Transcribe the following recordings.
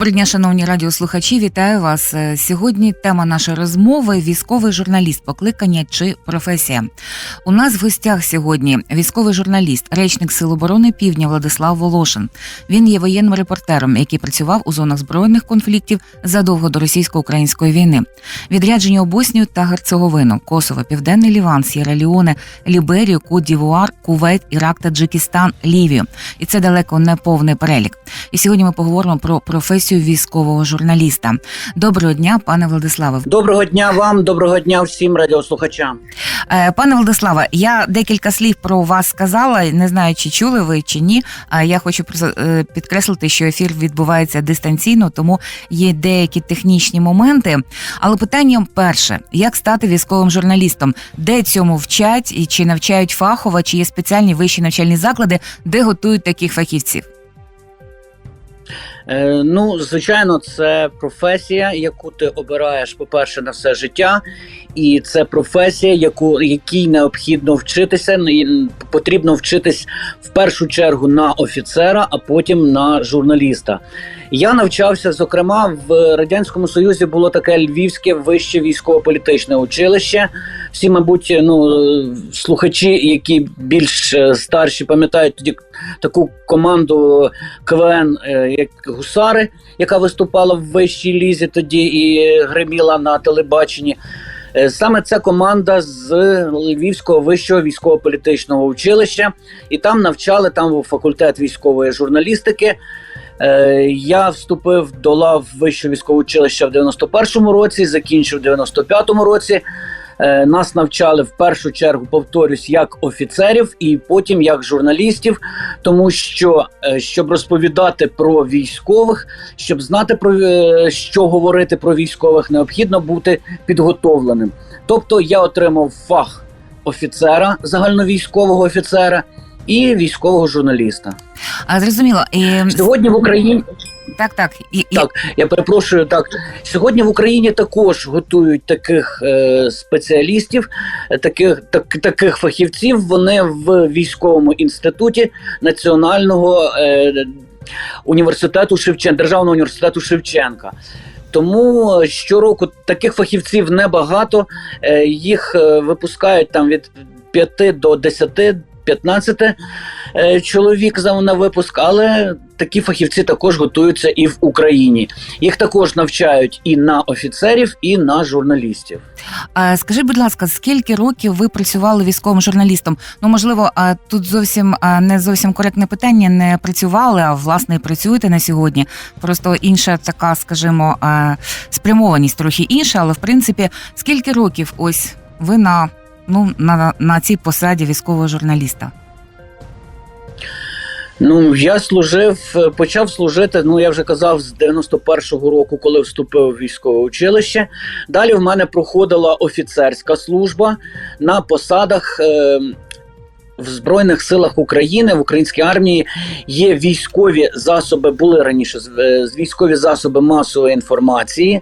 Доброго дня, шановні радіослухачі, вітаю вас. Е, Сьогодні тема нашої розмови військовий журналіст, покликання чи професія. У нас в гостях сьогодні військовий журналіст, речник Сил оборони Півдня Владислав Волошин. Він є воєнним репортером, який працював у зонах збройних конфліктів задовго до російсько-української війни. Відрядження у Боснію та Герцеговину, Косово, Південний Ліван, Сєра Ліоне, Ліберію, Кут-Дівуар, Кувейт, Ірак, Таджикистан, Лівію. І це далеко не повний перелік. І сьогодні ми поговоримо про професію військового журналіста. Доброго дня, пане Владиславе. Доброго дня вам, доброго дня всім радіослухачам. Е, Пане Владиславе, я декілька слів про вас сказала. Не знаю, чи чули ви чи ні. А я хочу е, підкреслити, що ефір відбувається дистанційно, тому є деякі технічні моменти. Але питання перше: як стати військовим журналістом? Де цьому вчать і чи навчають фахово, чи є спеціальні вищі навчальні заклади, де готують таких фахівців? Е, ну, звичайно, це професія, яку ти обираєш, по-перше, на все життя, і це професія, яку якій необхідно вчитися. ну, Потрібно вчитись в першу чергу на офіцера, а потім на журналіста. Я навчався, зокрема, в радянському союзі було таке львівське вище військово-політичне училище. Всі, мабуть, ну слухачі, які більш е, старші, пам'ятають тоді таку команду КВН, е, як гусари, яка виступала в вищій лізі тоді і гриміла на телебаченні. Е, Саме ця команда з Львівського вищого військово-політичного училища, і там навчали там був факультет військової журналістики. Е, Я вступив до лав вищого військового училища в 91-му році, закінчив в 95-му році. Е, Нас навчали в першу чергу, повторюсь, як офіцерів, і потім як журналістів, тому що е, щоб розповідати про військових, щоб знати про е, що говорити про військових, необхідно бути підготовленим. Тобто я отримав фах офіцера, загальновійськового офіцера і військового журналіста. А зрозуміло, і Сьогодні в Україні так, так і, і так, я перепрошую. Так сьогодні в Україні також готують таких е, спеціалістів, таких так, таких фахівців. Вони в військовому інституті національного е, університету Шевченка, державного університету Шевченка. Тому щороку таких фахівців небагато. Е, їх е, випускають там від 5 до 10 15 е, чоловік за на випуск, але такі фахівці також готуються і в Україні. Їх також навчають і на офіцерів, і на журналістів. Скажіть, будь ласка, скільки років ви працювали військовим журналістом? Ну можливо, тут зовсім не зовсім коректне питання. Не працювали, а власне і працюєте на сьогодні. Просто інша така, скажімо, спрямованість трохи інша, але в принципі, скільки років ось ви на ну на, на цій посаді військового журналіста? Ну я служив, е, почав служити. Ну я вже казав з 91-го року, коли вступив в військове училище. Далі в мене проходила офіцерська служба на посадах. Е, в Збройних силах України в українській армії є військові засоби, були раніше з е, військові засоби масової інформації,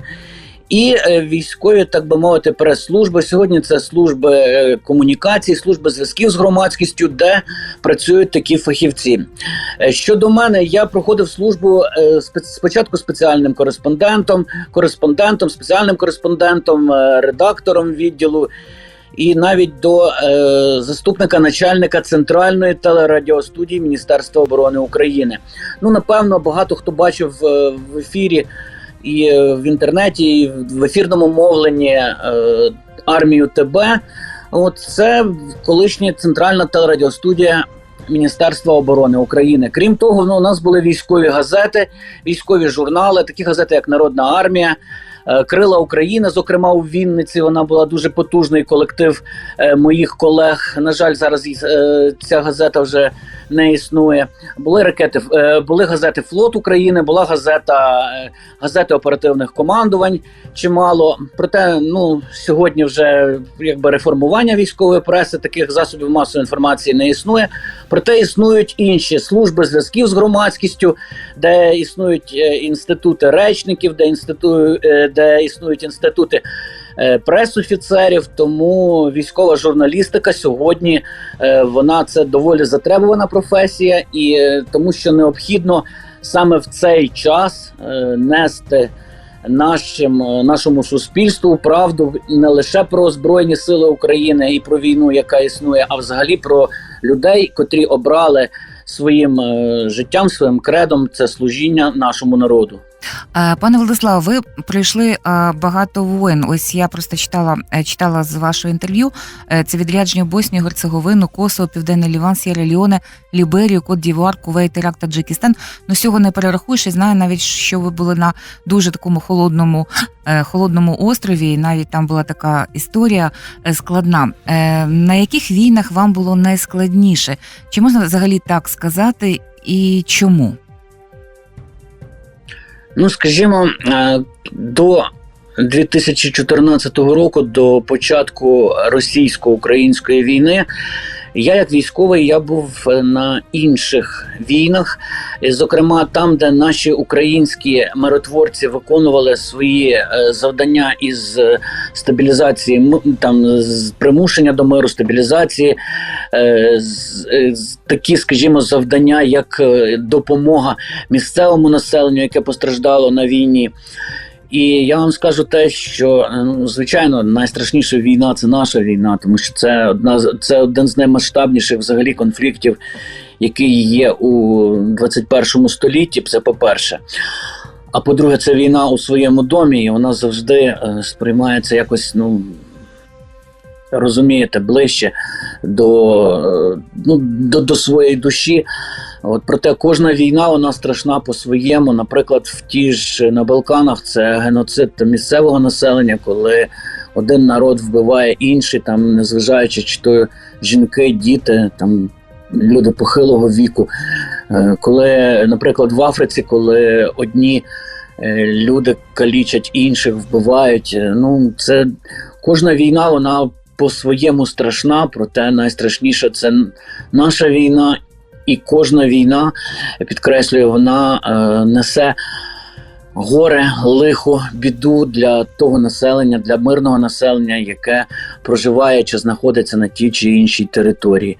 і е, військові, так би мовити, прес-служби. Сьогодні це служби е, комунікації, служби зв'язків з громадськістю, де працюють такі фахівці. Е, Щодо мене, я проходив службу спочатку спеціальним кореспондентом, кореспондентом, спеціальним кореспондентом, редактором відділу. І навіть до е, заступника начальника центральної телерадіостудії Міністерства оборони України. Ну напевно, багато хто бачив в ефірі і в інтернеті, і в ефірному мовленні е, армію ТБ. От це колишня центральна телерадіостудія Міністерства оборони України. Крім того, ну, у нас були військові газети, військові журнали, такі газети, як Народна армія. Крила України, зокрема у Вінниці, вона була дуже потужний колектив е, моїх колег. На жаль, зараз е, ця газета вже не існує. Були ракети, е, були газети Флот України, була газета газети оперативних командувань. Чимало проте, ну сьогодні вже якби реформування військової преси, таких засобів масової інформації не існує. Проте існують інші служби зв'язків з громадськістю, де існують інститути речників, де інститу де існують інститути е, пресофіцерів. Тому військова журналістика сьогодні е, вона це доволі затребувана професія, і е, тому що необхідно саме в цей час е, нести нашим, е, нашому суспільству правду не лише про Збройні Сили України і про війну, яка існує, а взагалі про людей, котрі обрали своїм е, життям, своїм кредом це служіння нашому народу. Е, Пане Владиславе, ви пройшли е, багато воєн. Ось я просто читала е, читала з вашого інтерв'ю. Це відрядження Боснію, Герцеговину, Косово, Південний Ліван, Сєра Ліоне, Ліберію, Кот Дівуар, Кувейт, Ірак, Таджикистан. Ну всього не перерахуєш. І знаю навіть, що ви були на дуже такому холодному, холодному острові. І навіть там була така історія складна. На яких війнах вам було найскладніше? Чи можна взагалі так сказати? І чому? Ну, скажімо, е, до 2014 року, до початку російсько-української війни, я як військовий я був на інших війнах, зокрема там, де наші українські миротворці виконували свої е, завдання із е, стабілізації там з примушення до миру, стабілізації, е, такі, скажімо, завдання, як допомога місцевому населенню, яке постраждало на війні. І я вам скажу те, що е, ну, звичайно найстрашніша війна це наша війна, тому що це одна це один з наймасштабніших взагалі конфліктів, який є у 21 столітті. Це по-перше. А по-друге, це війна у своєму домі, і вона завжди е, сприймається якось, ну розумієте, ближче до, е, ну, до, до своєї душі. От проте кожна війна вона страшна по-своєму. Наприклад, в ті ж на Балканах це геноцид місцевого населення, коли один народ вбиває інший, там незважаючи, чи то жінки, діти, там люди похилого віку. Е, Коли, наприклад, в Африці, коли одні е, люди калічать інших, вбивають, е, ну це кожна війна, вона по-своєму страшна, проте найстрашніше це наша війна. І кожна війна, підкреслюю, вона е, несе горе, лихо, біду для того населення, для мирного населення, яке проживає чи знаходиться на тій чи іншій території.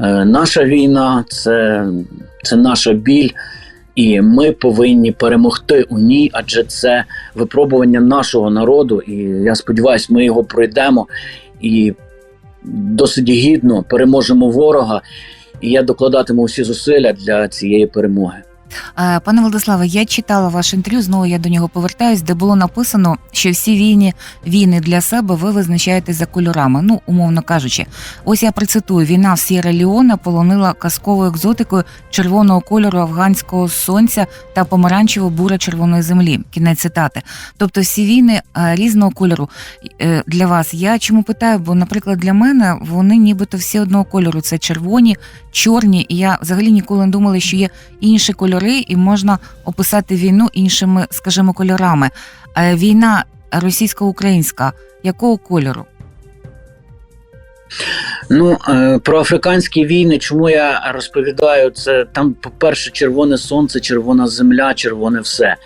Е, наша війна це, це наша біль, і ми повинні перемогти у ній, адже це випробування нашого народу. І я сподіваюся, ми його пройдемо і досить гідно переможемо ворога. І я докладатиму всі зусилля для цієї перемоги. Е, Пане Владиславе, я читала ваше інтерв'ю, знову я до нього повертаюсь, де було написано, що всі війни, війни для себе ви визначаєте за кольорами. Ну, умовно кажучи, ось я процитую: війна в Сєра Ліона полонила казковою екзотикою червоного кольору афганського сонця та помаранчево бура червоної землі. Кінець цитати. Тобто всі війни е, різного кольору Е, для вас. Я чому питаю? Бо, наприклад, для мене вони нібито всі одного кольору. Це червоні, чорні, і я взагалі ніколи не думала, що є інші кольори, і можна описати війну іншими, скажімо, кольорами. Е, Війна російсько-українська якого кольору? Ну е, про африканські війни, чому я розповідаю це? Там, по-перше, червоне сонце, червона земля, червоне все.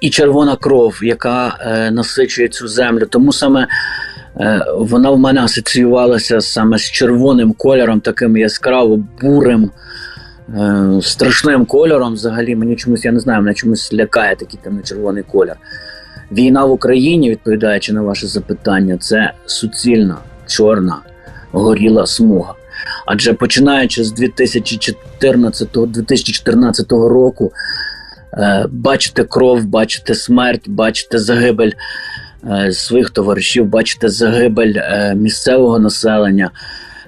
І червона кров, яка е, насичує цю землю. Тому саме е, вона в мене асоціювалася саме з червоним кольором, таким яскраво бурим, е, страшним кольором. Взагалі, мені чомусь, я не знаю, мене чомусь лякає такий темно-червоний колір. Війна в Україні, відповідаючи на ваше запитання, це суцільна, чорна, горіла смуга. Адже починаючи з 2014-2014 року, е, бачите кров, бачите смерть, бачите загибель е, своїх товаришів, бачите загибель місцевого населення.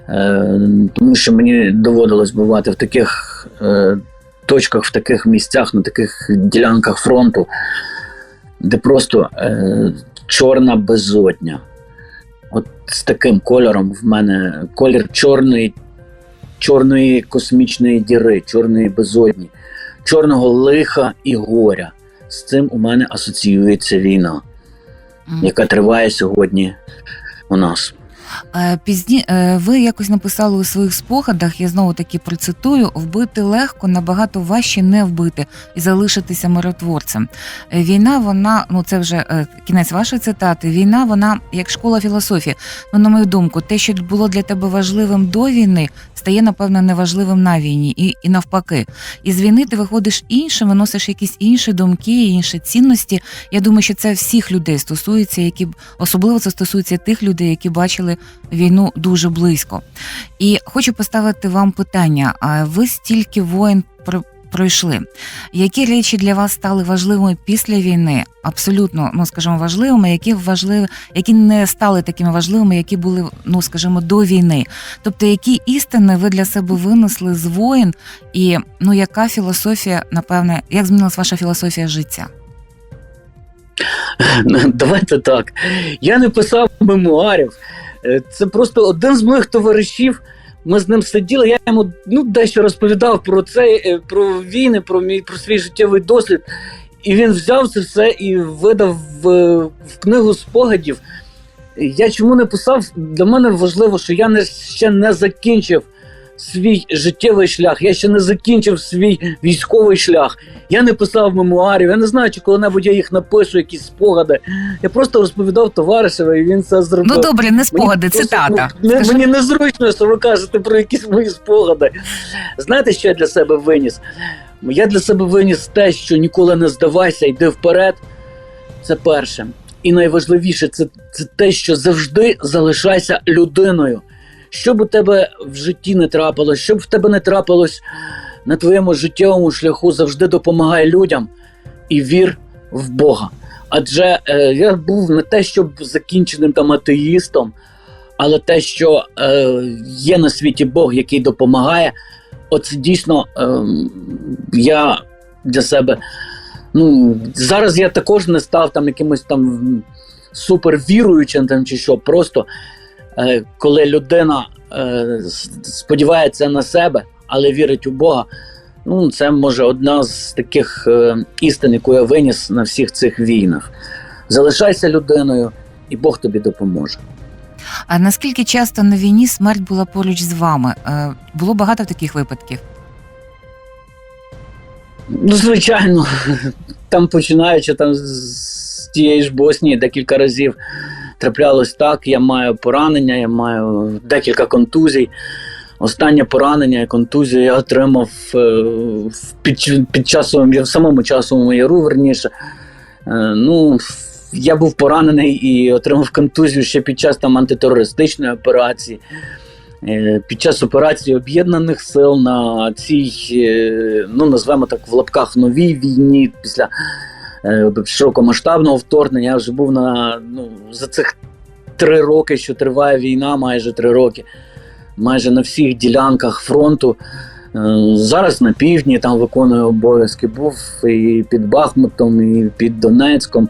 Е, тому що мені доводилось бувати в таких е, точках, в таких місцях, на таких ділянках фронту, де просто е, чорна безодня. От з таким кольором в мене колір чорної, чорної космічної діри, чорної безодні, чорного лиха і горя. З цим у мене асоціюється війна, яка триває сьогодні у нас. Е, Пізні е, ви якось написали у своїх спогадах, я знову таки процитую: вбити легко, набагато важче не вбити і залишитися миротворцем. Е, Війна, вона, ну це вже кінець вашої цитати. Війна, вона як школа філософії. Ну, на мою думку, те, що було для тебе важливим до війни, стає напевно неважливим на війні, і, і навпаки. І з війни ти виходиш іншим, виносиш якісь інші думки, інші цінності. Я думаю, що це всіх людей стосується, які особливо це стосується тих людей, які бачили війну дуже близько. І хочу поставити вам питання: а ви стільки воїн пройшли? Які речі для вас стали важливими після війни? Абсолютно, ну скажімо, важливими, які важливі, які не стали такими важливими, які були, ну скажімо, до війни. Тобто, які істини ви для себе винесли з воїн, і ну яка філософія, напевне, як змінилась ваша філософія життя? Давайте так. Я не писав мемуарів. Е, Це просто один з моїх товаришів. Ми з ним сиділи. Я йому ну, дещо розповідав про це, е, про війни, про мій про свій життєвий досвід. І він взяв це все і видав в, в книгу спогадів. Я чому не писав? Для мене важливо, що я не, ще не закінчив свій життєвий шлях, я ще не закінчив свій військовий шлях. Я не писав мемуарів, я не знаю, чи коли-небудь я їх напишу, якісь спогади. Я просто розповідав товаришеві, і він це зробив. Ну добре, не спогади, Мені просто, цитата. ну, не- Скажи- мені незручно, що ви кажете про якісь мої спогади. Знаєте, що я для себе виніс? Я для себе виніс те, що ніколи не здавайся, йди вперед. Це перше. І найважливіше це, це те, що завжди залишайся людиною. Що б у тебе в житті не трапилось, що б в тебе не трапилось на твоєму життєвому шляху, завжди допомагай людям і вір в Бога. Адже е, я був не те, щоб закінченим там атеїстом, але те, що е, є на світі Бог, який допомагає, оце дійсно е, я для себе. Ну, зараз я також не став там якимось там супервіруючим там чи що. Просто коли людина е, сподівається на себе, але вірить у Бога. Ну, це може одна з таких е, істин, яку я виніс на всіх цих війнах. Залишайся людиною, і Бог тобі допоможе. А наскільки часто на війні смерть була поруч з вами? Е, Було багато таких випадків. Ну, звичайно, там починаючи там з тієї ж Боснії декілька разів траплялось так. Я маю поранення, я маю декілька контузій. Останнє поранення і контузію я отримав е, під, під часовим, в самому часовому яру, верніше. Е, ну, я був поранений і отримав контузію ще під час там антитерористичної операції. Е, Під час операції об'єднаних сил на цій, ну назвемо так в лапках новій війні після широкомасштабного вторгнення. Я вже був на ну за цих три роки, що триває війна, майже три роки, майже на всіх ділянках фронту. Е, Зараз на півдні там виконую обов'язки. Був і під Бахмутом, і під Донецьком.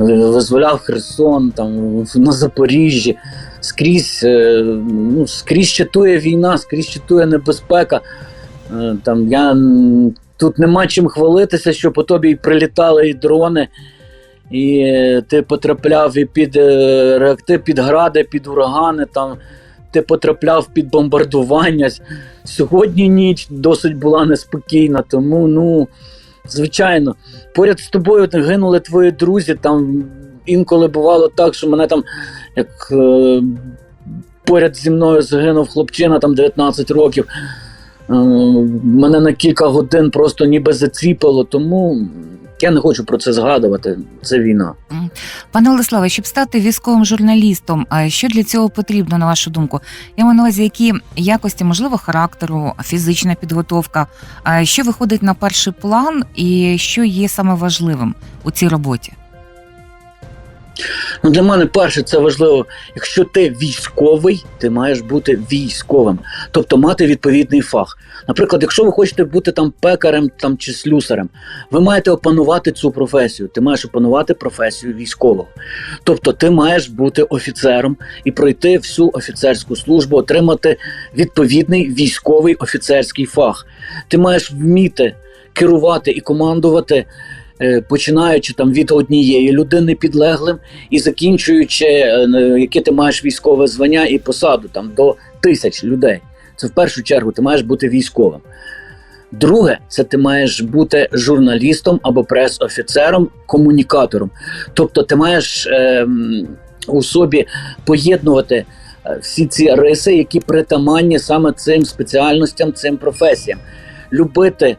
Е, Визволяв Херсон, там на Запоріжжі. Скрізь, е, ну, скрізь чатує війна, скрізь чатує небезпека. Е, Там я тут нема чим хвалитися, що по тобі і прилітали і дрони, і е, ти потрапляв і під е, реактив, під гради, під урагани. Там ти потрапляв під бомбардування. Сьогодні ніч досить була неспокійна, тому ну. Звичайно, поряд з тобою гинули твої друзі. Там інколи бувало так, що мене там як е, поряд зі мною загинув хлопчина там 19 років. Е, мене на кілька годин просто ніби заціпало, тому я не хочу про це згадувати. Це війна. Пане Олеславе, щоб стати військовим журналістом, що для цього потрібно, на вашу думку? Я маю на увазі, які якості, можливо, характеру, фізична підготовка, що виходить на перший план, і що є саме важливим у цій роботі? Ну, для мене перше це важливо. Якщо ти військовий, ти маєш бути військовим, тобто мати відповідний фах. Наприклад, якщо ви хочете бути там пекарем там, чи слюсарем, ви маєте опанувати цю професію. Ти маєш опанувати професію військового. Тобто, ти маєш бути офіцером і пройти всю офіцерську службу, отримати відповідний військовий офіцерський фах. Ти маєш вміти керувати і командувати починаючи там від однієї людини підлеглим і закінчуючи, е, е, яке ти маєш військове звання і посаду там до тисяч людей. Це в першу чергу ти маєш бути військовим. Друге, це ти маєш бути журналістом або прес-офіцером, комунікатором. Тобто, ти маєш ем, у собі поєднувати е, всі ці риси, які притаманні саме цим спеціальностям, цим професіям. Любити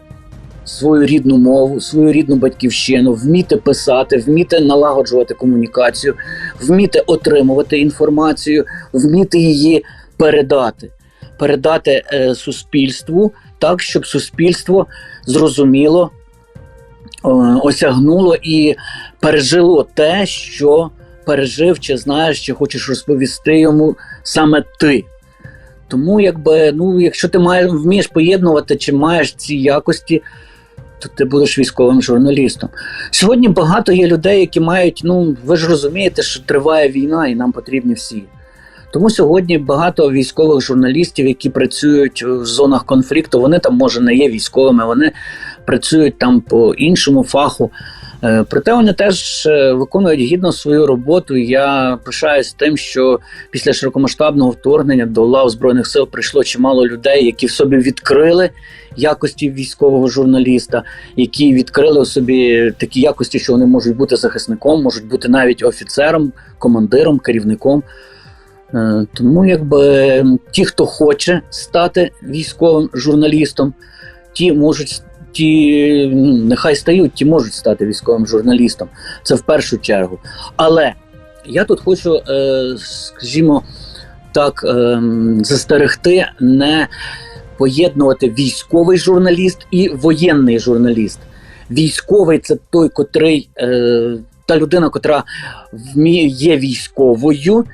свою рідну мову, свою рідну батьківщину, вміти писати, вміти налагоджувати комунікацію, вміти отримувати інформацію, вміти її передати, передати е, суспільству так, щоб суспільство зрозуміло, е, осягнуло і пережило те, що пережив, чи знаєш, чи хочеш розповісти йому саме ти. Тому, якби, ну, якщо ти маєш, вмієш поєднувати, чи маєш ці якості, то ти будеш військовим журналістом. Сьогодні багато є людей, які мають, ну ви ж розумієте, що триває війна і нам потрібні всі. Тому сьогодні багато військових журналістів, які працюють в зонах конфлікту, вони там, може, не є військовими, вони працюють там по іншому фаху. Е, Проте вони теж е, виконують гідно свою роботу. Я пишаюсь тим, що після широкомасштабного вторгнення до лав збройних сил прийшло чимало людей, які в собі відкрили якості військового журналіста, які відкрили у собі такі якості, що вони можуть бути захисником, можуть бути навіть офіцером, командиром, керівником. Е, Тому, якби ті, хто хоче стати військовим журналістом, ті можуть ті, нехай стають, ті можуть стати військовим журналістом. Це в першу чергу. Але я тут хочу, е, скажімо так, е, застерегти не поєднувати військовий журналіст і воєнний журналіст. Військовий це той, котрий. Е, та людина, котра є військовою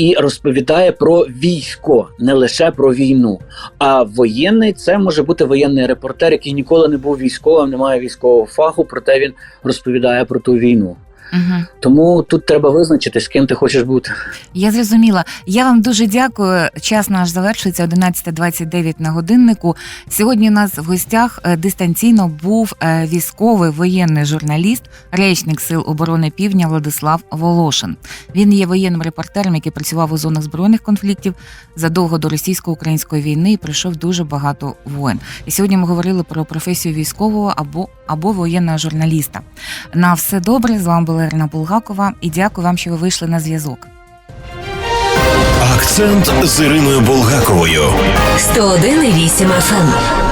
і розповідає про військо, не лише про війну. А воєнний це може бути воєнний репортер, який ніколи не був військовим, не має військового фаху, проте він розповідає про ту війну. Угу. Тому тут треба визначити, з ким ти хочеш бути. Я зрозуміла. Я вам дуже дякую. Час наш завершується 11.29 на годиннику. Сьогодні у нас в гостях е, дистанційно був е, військовий воєнний журналіст, речник Сил оборони Півдня Владислав Волошин. Він є воєнним репортером, який працював у зонах збройних конфліктів задовго до російсько-української війни і пройшов дуже багато воєн. І сьогодні ми говорили про професію військового або, або воєнного журналіста. На все добре. З вами була Ірина Булгакова і дякую вам, що ви вийшли на зв'язок. Акцент з Іриною Булгаковою. 101,8 FM.